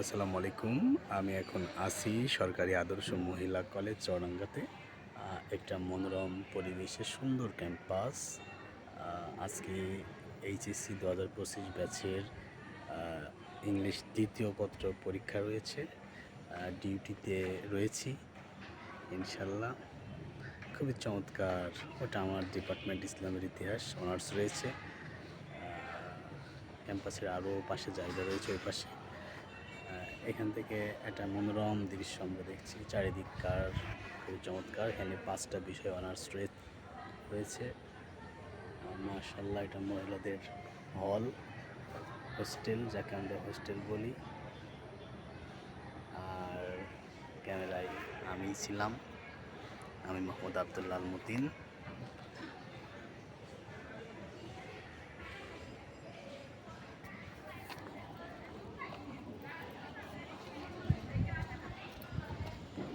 আসসালামু আলাইকুম। আমি এখন আছি সরকারি আদর্শ মহিলা কলেজ চৌরাঙ্গাতে একটা মনোরম পরিবেশে সুন্দর ক্যাম্পাস। আজকে এইচএসসি দু হাজার পঁচিশ ব্যাচের ইংলিশ দ্বিতীয় পত্র পরীক্ষা রয়েছে। ডিউটিতে রয়েছি, ইনশাল্লাহ। খুবই চমৎকার, ওটা আমার ডিপার্টমেন্ট ইসলামের ইতিহাস, অনার্স রয়েছে। ক্যাম্পাসের আরও পাশে জায়গা রয়েছে ওই পাশে। এখান থেকে একটা মনোরম দৃশ্য আমরা দেখছি। চারিদিককার খুবই চমৎকার। এখানে পাঁচটা বিষয় অনার্স রয়েছে। মার্শাল্লাহ এটা মহিলাদের হল হোস্টেল যাকে আমরা হোস্টেল বলি। আর ক্যামেরায় আমি ছিলাম। আমি মোহাম্মদ আবদুল্লাল মতিন